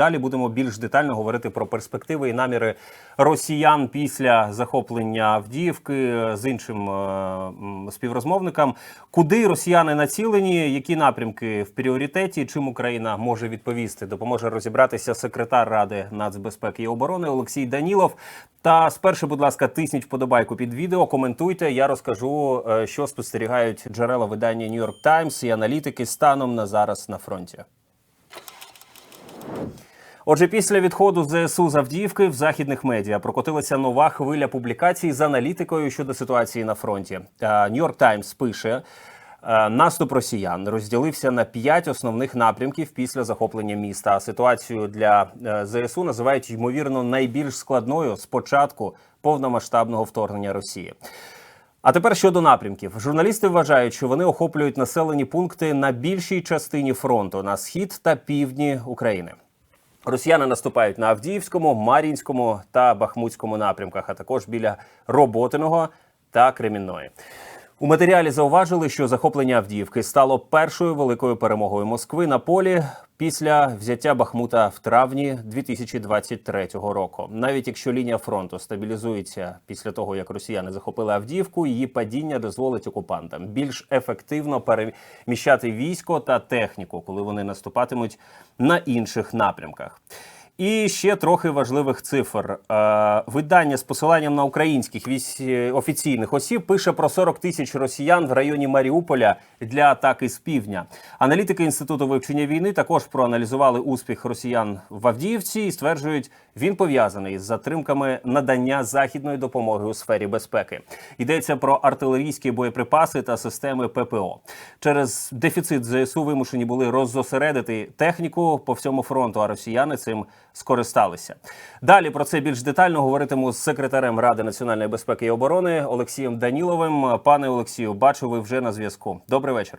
Далі будемо більш детально говорити про перспективи і наміри росіян після захоплення Авдіївки з іншим е, співрозмовником. Куди росіяни націлені? Які напрямки в пріоритеті? Чим Україна може відповісти? Допоможе розібратися секретар Ради нацбезпеки і оборони Олексій Данілов. Та спершу, будь ласка, тисніть вподобайку під відео, коментуйте. Я розкажу, е, що спостерігають джерела видання New York Times і аналітики станом на зараз на фронті. Отже, після відходу ЗСУ з Авдіївки в західних медіа прокотилася нова хвиля публікацій з аналітикою щодо ситуації на фронті. Нью-Йорк Таймс пише. е, Наступ росіян розділився на п'ять основних напрямків після захоплення міста. Ситуацію для е, ЗСУ називають ймовірно найбільш складною з початку повномасштабного вторгнення Росії. А тепер щодо напрямків, журналісти вважають, що вони охоплюють населені пункти на більшій частині фронту на схід та півдні України. Росіяни наступають на Авдіївському, Мар'їнському та Бахмутському напрямках, а також біля Роботиного та Кремінної. У матеріалі зауважили, що захоплення Авдіївки стало першою великою перемогою Москви на полі після взяття Бахмута в травні 2023 року. Навіть якщо лінія фронту стабілізується після того, як росіяни захопили Авдіївку, її падіння дозволить окупантам більш ефективно переміщати військо та техніку, коли вони наступатимуть на інших напрямках. І ще трохи важливих цифр. Е, видання з посиланням на українських військ офіційних осіб пише про 40 тисяч росіян в районі Маріуполя для атаки з півдня. Аналітики інституту вивчення війни також проаналізували успіх росіян в Авдіївці і стверджують, він пов'язаний з затримками надання західної допомоги у сфері безпеки. Йдеться про артилерійські боєприпаси та системи ППО. Через дефіцит ЗСУ вимушені були роззосередити техніку по всьому фронту, а росіяни цим скористалися. Далі про це більш детально говоритиму з секретарем Ради національної безпеки і оборони Олексієм Даніловим. Пане Олексію, бачу, ви вже на зв'язку. Добрий вечір.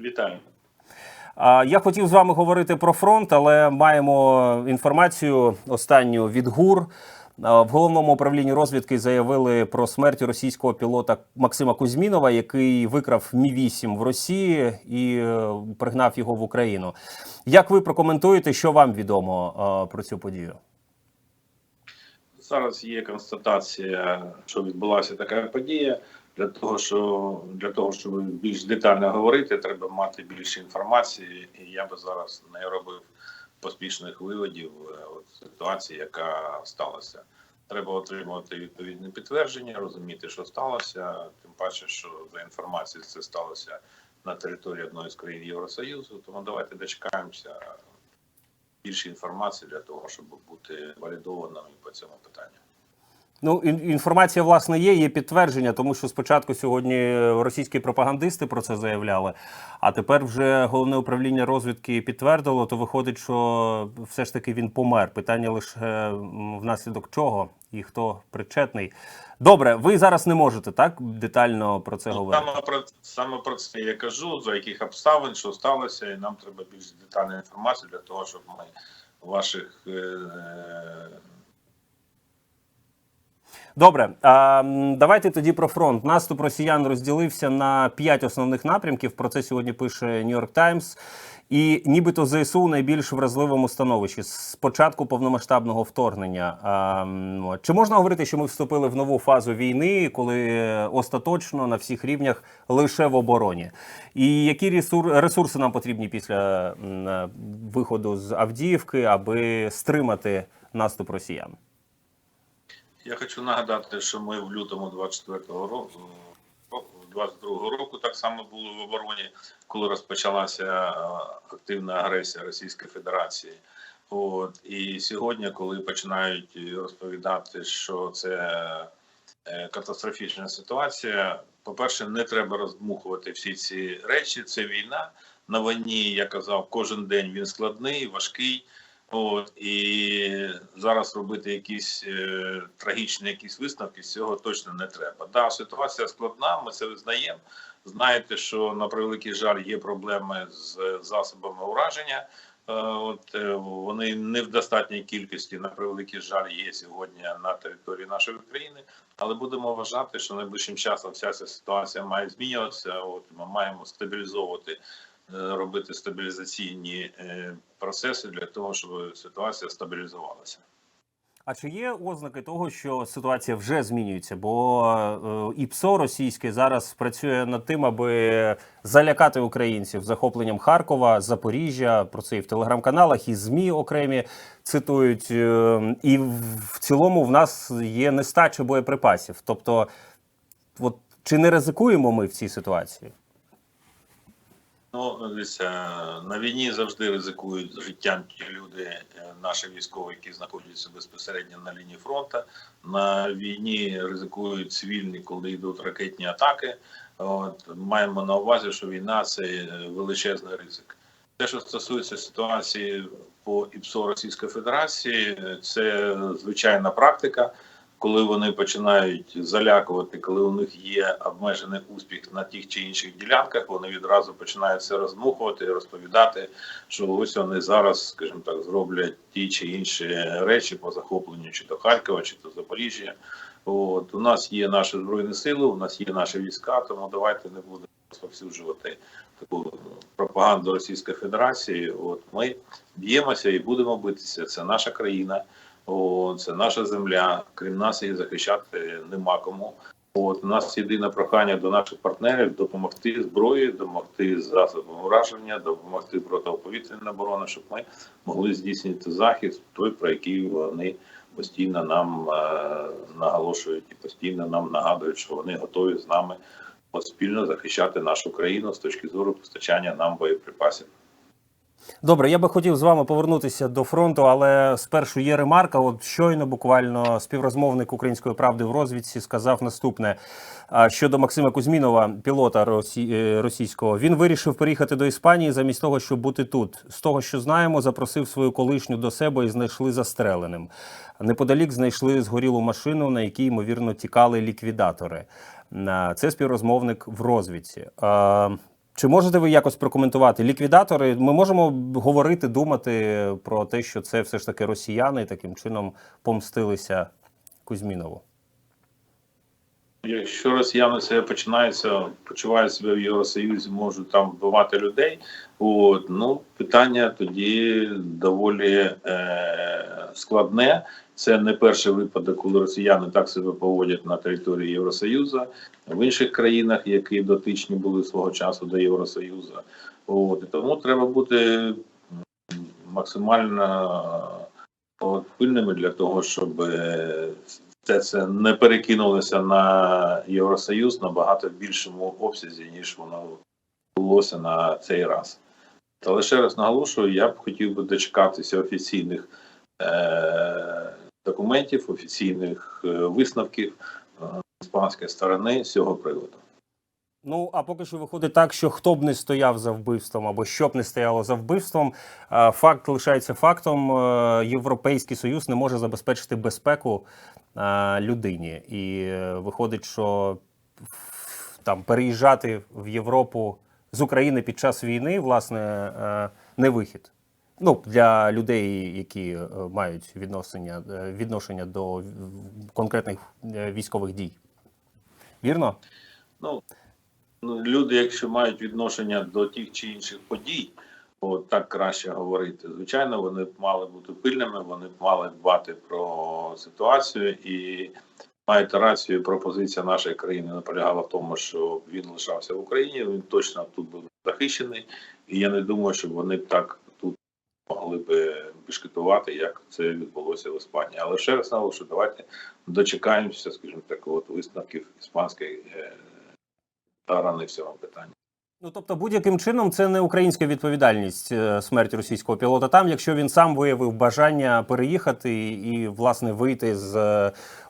Вітаю. Я хотів з вами говорити про фронт, але маємо інформацію останню від ГУР. В головному управлінні розвідки заявили про смерть російського пілота Максима Кузьмінова, який викрав Мі 8 в Росії і е, пригнав його в Україну. Як ви прокоментуєте, що вам відомо е, про цю подію? Зараз є констатація, що відбулася така подія. Для того, що для того, щоб більш детально говорити, треба мати більше інформації. І я би зараз не робив поспішних виводів е, от ситуації, яка сталася. Треба отримувати відповідне підтвердження, розуміти, що сталося. Тим паче, що за інформацією це сталося на території одної з країн Євросоюзу. Тому давайте дочекаємося більше інформації для того, щоб бути валідованими по цьому питанню. Ну, інформація власне є, є підтвердження, тому що спочатку сьогодні російські пропагандисти про це заявляли, а тепер вже головне управління розвідки підтвердило. То виходить, що все ж таки він помер. Питання лише внаслідок чого і хто причетний. Добре, ви зараз не можете так детально про це Ну, говорити. Саме про саме про це я кажу, за яких обставин, що сталося, і нам треба більш детальну інформацію для того, щоб ми ваших е, Добре, а, давайте тоді про фронт. Наступ росіян розділився на п'ять основних напрямків. Про це сьогодні пише York Times. І нібито ЗСУ у найбільш вразливому становищі з початку повномасштабного вторгнення. А, чи можна говорити, що ми вступили в нову фазу війни, коли остаточно на всіх рівнях лише в обороні? І які ресур- ресурси нам потрібні після е, виходу з Авдіївки, аби стримати наступ росіян? Я хочу нагадати, що ми в лютому 24-го року, 22-го року так само були в обороні, коли розпочалася е, активна агресія Російської Федерації. От і сьогодні, коли починають розповідати, що це е, катастрофічна ситуація, по-перше, не треба роздмухувати всі ці речі. Це війна на війні. Я казав, кожен день він складний, важкий. От і зараз робити якісь е, трагічні якісь висновки з цього точно не треба. Да, ситуація складна, ми це визнаємо. Знаєте, що на превеликий жаль є проблеми з засобами ураження. Е, От е, вони не в достатній кількості на превеликий жаль є сьогодні на території нашої країни, але будемо вважати, що найближчим часом вся ця ситуація має змінюватися. От ми маємо стабілізовувати робити стабілізаційні е, процеси для того, щоб ситуація стабілізувалася. А чи є ознаки того, що ситуація вже змінюється? Бо е, і ПСО російське зараз працює над тим, аби залякати українців захопленням Харкова, Запоріжжя. Про це і в телеграм-каналах, і змі окремі цитують. Е, і в цілому в нас є нестача боєприпасів. Тобто, от чи не ризикуємо ми в цій ситуації? Ну, дивіться, на війні завжди ризикують життям ті люди, е, наші військові, які знаходяться безпосередньо на лінії фронту. На війні ризикують цивільні, коли йдуть ракетні атаки. От маємо на увазі, що війна це е, величезний ризик. Те, що стосується ситуації по ІПСО Російської Федерації, е, це звичайна практика. Коли вони починають залякувати, коли у них є обмежений успіх на тих чи інших ділянках, вони відразу починають це роздмухувати і розповідати, що ось вони зараз, скажімо так, зроблять ті чи інші речі по захопленню чи то Харкова, чи то Запоріжжя. От у нас є наші збройні сили, у нас є наші війська, тому давайте не будемо розповсюджувати таку пропаганду Російської Федерації. От ми б'ємося і будемо битися. Це наша країна. О, це наша земля. Крім нас її захищати нема кому. От у нас єдине прохання до наших партнерів допомогти зброєю, допомогти засобами враження, допомогти протиповітряній оборони, щоб ми могли здійснити захист, той про який вони постійно нам е, наголошують і постійно нам нагадують, що вони готові з нами спільно захищати нашу країну з точки зору постачання нам боєприпасів. Добре, я би хотів з вами повернутися до фронту, але спершу є ремарка. От щойно буквально співрозмовник української правди в розвідці сказав наступне щодо Максима Кузьмінова, пілота е, російського. Він вирішив переїхати до Іспанії замість того, щоб бути тут. З того, що знаємо, запросив свою колишню до себе і знайшли застреленим. Неподалік знайшли згорілу машину, на якій ймовірно тікали ліквідатори. Це співрозмовник в розвідці. Чи можете ви якось прокоментувати ліквідатори? Ми можемо говорити, думати про те, що це все ж таки росіяни таким чином помстилися Кузьмінову. Якщо росіяни себе починаються, почувають себе в Євросоюзі, можуть там вбивати людей. От ну питання тоді доволі е, складне. Це не перший випадок, коли росіяни так себе поводять на території Євросоюзу, в інших країнах, які дотичні були свого часу до Євросоюзу. От і тому треба бути максимально пильними для того, щоб е, це, це не перекинулося на Євросоюз набагато в більшому обсязі, ніж воно булося на цей раз. Та лише раз наголошую, я б хотів би дочекатися офіційних е- документів, офіційних е, висновків е, іспанської сторони з цього приводу. Ну а поки що виходить так, що хто б не стояв за вбивством або що б не стояло за вбивством, е, факт лишається фактом. Європейський союз не може забезпечити безпеку людині, і виходить, що там переїжджати в Європу з України під час війни, власне, не вихід. Ну, для людей, які е, мають відношення, е, відношення до конкретних е, військових дій. Вірно? Ну, ну, люди, якщо мають відношення до тих чи інших подій, от так краще говорити. Звичайно, вони б мали бути пильними, вони б мали дбати про ситуацію і маєте рацію. Пропозиція нашої країни наполягала в тому, що він лишався в Україні. Він точно тут був захищений, і я не думаю, що вони б так могли би бешкетувати, як це відбулося в Іспанії. Але ще раз наголошую, давайте дочекаємося, скажімо так, от висновків іспанської. е, сторони в цьому питанні. Ну тобто, будь-яким чином це не українська відповідальність е, смерті російського пілота там, якщо він сам виявив бажання переїхати і, і, власне вийти з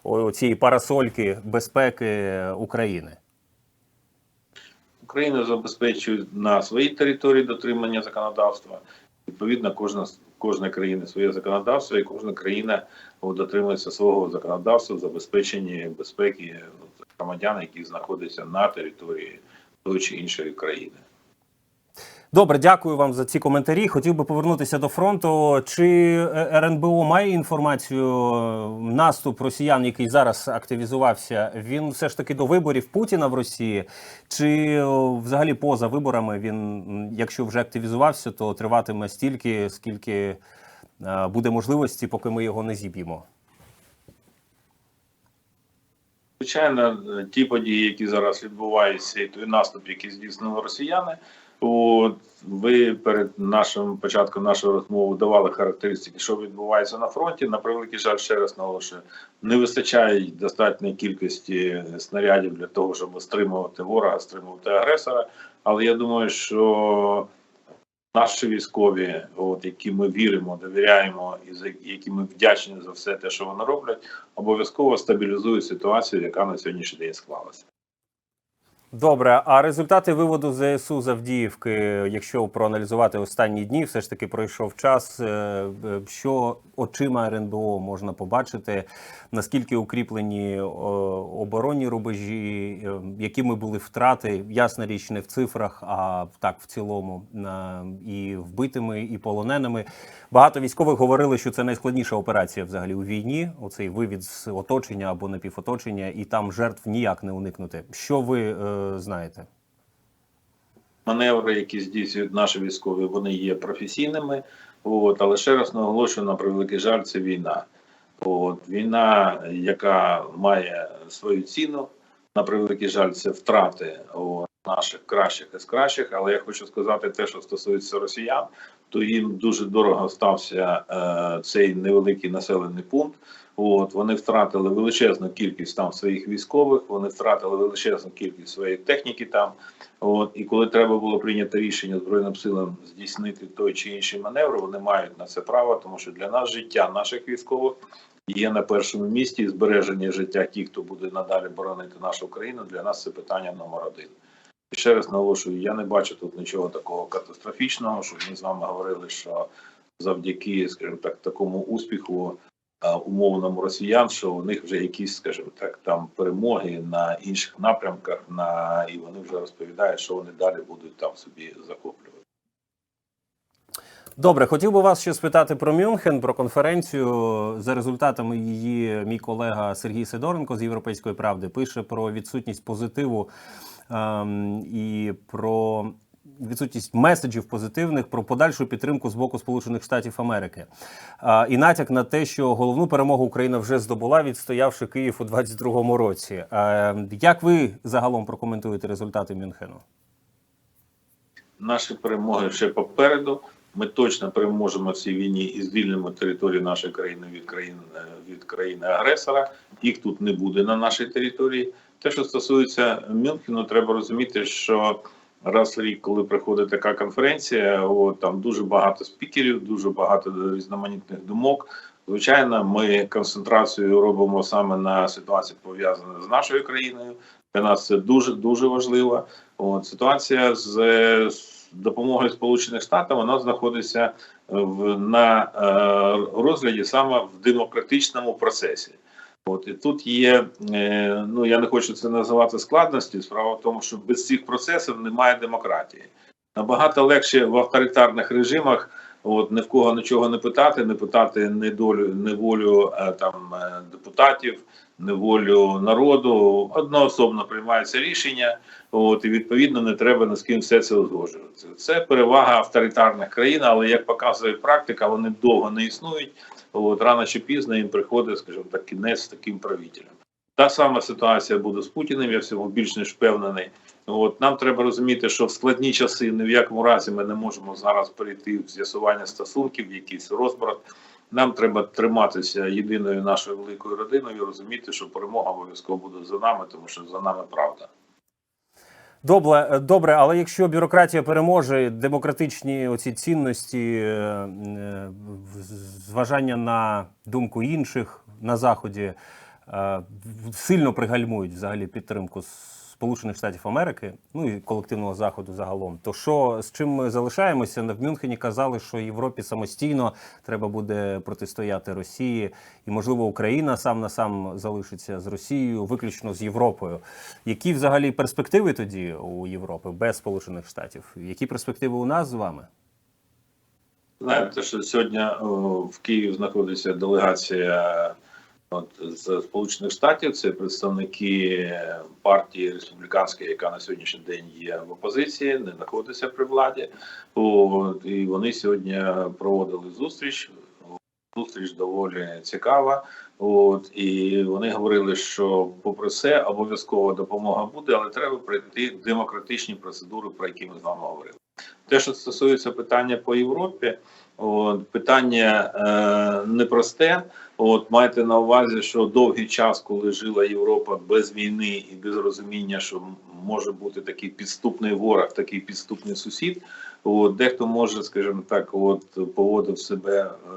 е, цієї парасольки безпеки України. Україна забезпечує на своїй території дотримання законодавства. Відповідно, кожна кожна країна своє законодавство, і кожна країна дотримується свого законодавства в забезпеченні безпеки громадян, які знаходяться на території тої чи іншої країни. Добре, дякую вам за ці коментарі. Хотів би повернутися до фронту. Чи е, РНБО має інформацію е, наступ росіян, який зараз активізувався? Він все ж таки до виборів Путіна в Росії, чи взагалі поза виборами він, якщо вже активізувався, то триватиме стільки, скільки е, буде можливості, поки ми його не зіб'ємо? Звичайно, е, ті події, які зараз відбуваються, і той наступ, який здійснили росіяни. От ви перед нашим початком нашої розмови давали характеристики, що відбувається на фронті. На превеликий жаль, ще раз наголошую, не вистачає достатньої кількості снарядів для того, щоб стримувати ворога, стримувати агресора. Але я думаю, що наші військові, от які ми віримо, довіряємо, і за які ми вдячні за все те, що вони роблять, обов'язково стабілізують ситуацію, яка на сьогоднішній день склалася. Добре, а результати виводу ЗСУ з Авдіївки, якщо проаналізувати останні дні, все ж таки пройшов час. е, е, Що очима РНБО можна побачити, наскільки укріплені оборонні рубежі, е, якими були втрати, ясна річ, не в цифрах, а так в цілому і вбитими, і полоненими. Багато військових говорили, що це найскладніша операція взагалі у війні. Оцей вивід з оточення або напівоточення, і там жертв ніяк не уникнути. Що ви е, знаєте? маневри, які здійснюють наші військові, вони є професійними. От, але ще раз наголошую на превеликий жаль, це війна. От, війна, яка має свою ціну, на превеликий жаль, це втрати от, наших кращих із кращих. Але я хочу сказати те, що стосується росіян, то їм дуже дорого стався е, цей невеликий населений пункт. От вони втратили величезну кількість там своїх військових, вони втратили величезну кількість своєї техніки там. От і коли треба було прийняти рішення збройним силам здійснити той чи інший маневр, вони мають на це право, тому що для нас життя наших військових є на першому місці і збереження життя тих, хто буде надалі боронити нашу країну. Для нас це питання номер один. І ще раз наголошую, я не бачу тут нічого такого катастрофічного, щоб ми з вами говорили, що завдяки, скажімо так, такому успіху умовному росіян, що у них вже якісь, скажімо так, там перемоги на інших напрямках, на і вони вже розповідають, що вони далі будуть там собі захоплювати. Добре, хотів би вас ще спитати про Мюнхен, про конференцію. За результатами її мій колега Сергій Сидоренко з Європейської правди пише про відсутність позитиву ем, і про відсутність меседжів позитивних про подальшу підтримку з боку Сполучених Штатів Америки. А, і натяк на те, що головну перемогу Україна вже здобула, відстоявши Київ у 22-му році. Е, як ви загалом прокоментуєте результати Мюнхену? Наші перемоги ще попереду. Ми точно переможемо в цій війні і звільнимо територію нашої країни від країн е, від країни агресора. Їх тут не буде на нашій території. Те, що стосується Мюнхену, треба розуміти, що раз в рік, коли приходить така конференція, от, там дуже багато спікерів, дуже багато різноманітних думок. Звичайно, ми концентрацію робимо саме на ситуації, пов'язані з нашою країною. Для нас це дуже дуже важливо. От ситуація з, допомогою Сполучених Штатів вона знаходиться в на е, розгляді саме в демократичному процесі. От і тут є, е, ну я не хочу це називати складності. Справа в тому, що без цих процесів немає демократії. Набагато легше в авторитарних режимах. От ні в кого нічого не питати, не питати не долю, не волю е, там е, депутатів, не волю народу. Одноособно приймається рішення. От і відповідно не треба ні з ким все це узгоджувати. Це перевага авторитарних країн, але як показує практика, вони довго не існують. От рано чи пізно їм приходить, скажімо так, кінець з таким правителем. Та сама ситуація буде з Путіним. Я в більш ніж впевнений. От нам треба розуміти, що в складні часи ні в якому разі ми не можемо зараз перейти в з'ясування стосунків, в якийсь розбрат. Нам треба триматися єдиною нашою великою родиною, і розуміти, що перемога обов'язково буде за нами, тому що за нами правда. Добре, е, добре, але якщо бюрократія переможе, демократичні оці цінності, е, е, зважання на думку інших на заході сильно пригальмують взагалі підтримку Сполучених Штатів Америки, ну і колективного заходу загалом, то що з чим ми залишаємося? В Мюнхені казали, що Європі самостійно треба буде протистояти Росії, і можливо Україна сам на сам залишиться з Росією, виключно з Європою. Які взагалі перспективи тоді у Європи без Сполучених Штатів? Які перспективи у нас з вами? Знаєте, що сьогодні в Києві знаходиться делегація от, з Сполучених Штатів. Це представники партії республіканської, яка на сьогоднішній день є в опозиції, не знаходиться при владі. От, і вони сьогодні проводили зустріч. Зустріч доволі цікава. От і вони говорили, що, попри все, обов'язкова допомога буде, але треба пройти демократичні процедури, про які ми з вами говорили. Те, що стосується питання по Європі, от, питання е, непросте. От майте на увазі, що довгий час, коли жила Європа без війни і без розуміння, що може бути такий підступний ворог, такий підступний сусід. От, дехто може, скажімо так, от поводив себе е,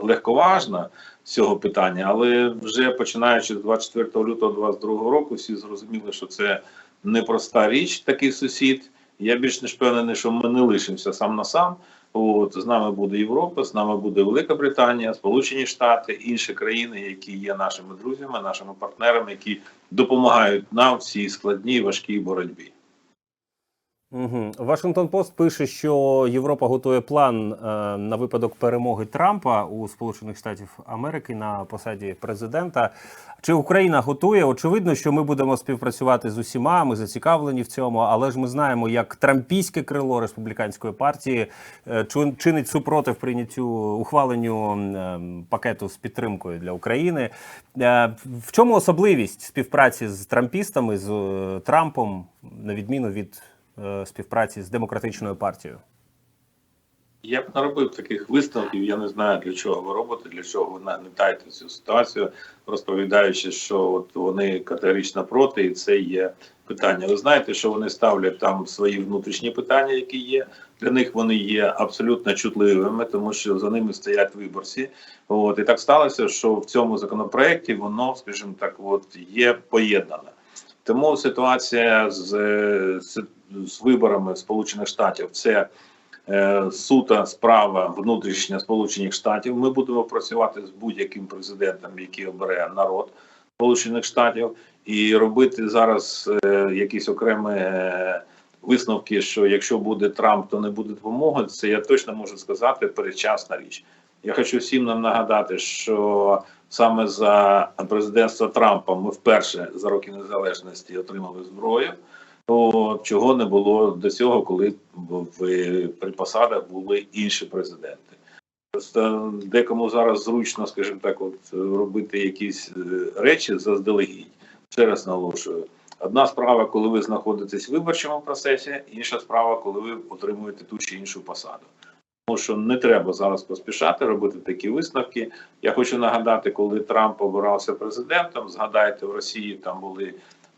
легковажно цього питання, але вже починаючи з 24 лютого 2022 року, всі зрозуміли, що це непроста річ, такий сусід. Я більш ніж впевнений, що ми не лишимося сам на сам. От з нами буде Європа, з нами буде Велика Британія, Сполучені Штати, інші країни, які є нашими друзями, нашими партнерами, які допомагають нам в цій складній важкій боротьбі. Угу. Вашингтон Пост пише, що Європа готує план е, на випадок перемоги Трампа у Сполучених Штатів Америки на посаді президента. Чи Україна готує? Очевидно, що ми будемо співпрацювати з усіма. Ми зацікавлені в цьому, але ж ми знаємо, як трампійське крило республіканської партії е, чинить супротив прийняттю ухваленню м, пакету з підтримкою для України. Е, В чому особливість співпраці з трампістами з е, Трампом, на відміну від е, співпраці з демократичною партією? Я б не робив таких висновків. Я не знаю для чого ви робите, для чого ви нагнетаєте цю ситуацію, розповідаючи, що от вони категорично проти, і це є питання. Ви знаєте, що вони ставлять там свої внутрішні питання, які є. Для них вони є абсолютно чутливими, тому що за ними стоять виборці. От і так сталося, що в цьому законопроекті воно, скажімо так, от є поєднане. Тому ситуація з, з, виборами Сполучених Штатів це е, сута справа внутрішня Сполучених Штатів. Ми будемо працювати з будь-яким президентом, який обере народ Сполучених Штатів, і робити зараз е, якісь окремі е, висновки, що якщо буде Трамп, то не буде допомоги. Це я точно можу сказати передчасна річ. Я хочу всім нам нагадати, що саме за президентства Трампа ми вперше за роки незалежності отримали зброю. То чого не було до цього, коли в при посадах були інші президенти. Просто декому зараз зручно, скажімо так, от робити якісь е, речі заздалегідь. Ще раз наголошую. Одна справа, коли ви знаходитесь в виборчому процесі, інша справа, коли ви отримуєте ту чи іншу посаду. Тому що не треба зараз поспішати робити такі висновки. Я хочу нагадати, коли Трамп обирався президентом, згадайте, в Росії там були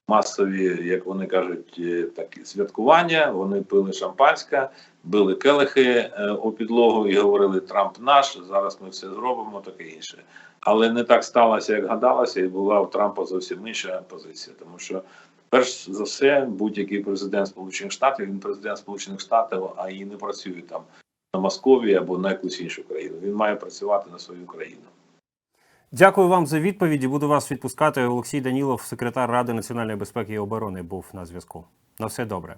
масові, як вони кажуть, е, такі святкування. Вони пили шампанське, били келихи е, у підлогу і говорили Трамп наш. Зараз ми все зробимо, таке інше. Але не так сталося, як гадалося, і була у Трампа зовсім інша позиція, тому що. Перш за все, будь-який президент Сполучених Штатів, він президент Сполучених Штатів, а і не працює там на Московії або на якусь іншу країну. Він має працювати на свою країну. Дякую вам за відповіді. Буду вас відпускати. Олексій Данілов, секретар Ради національної безпеки і оборони, був на зв'язку. На все добре.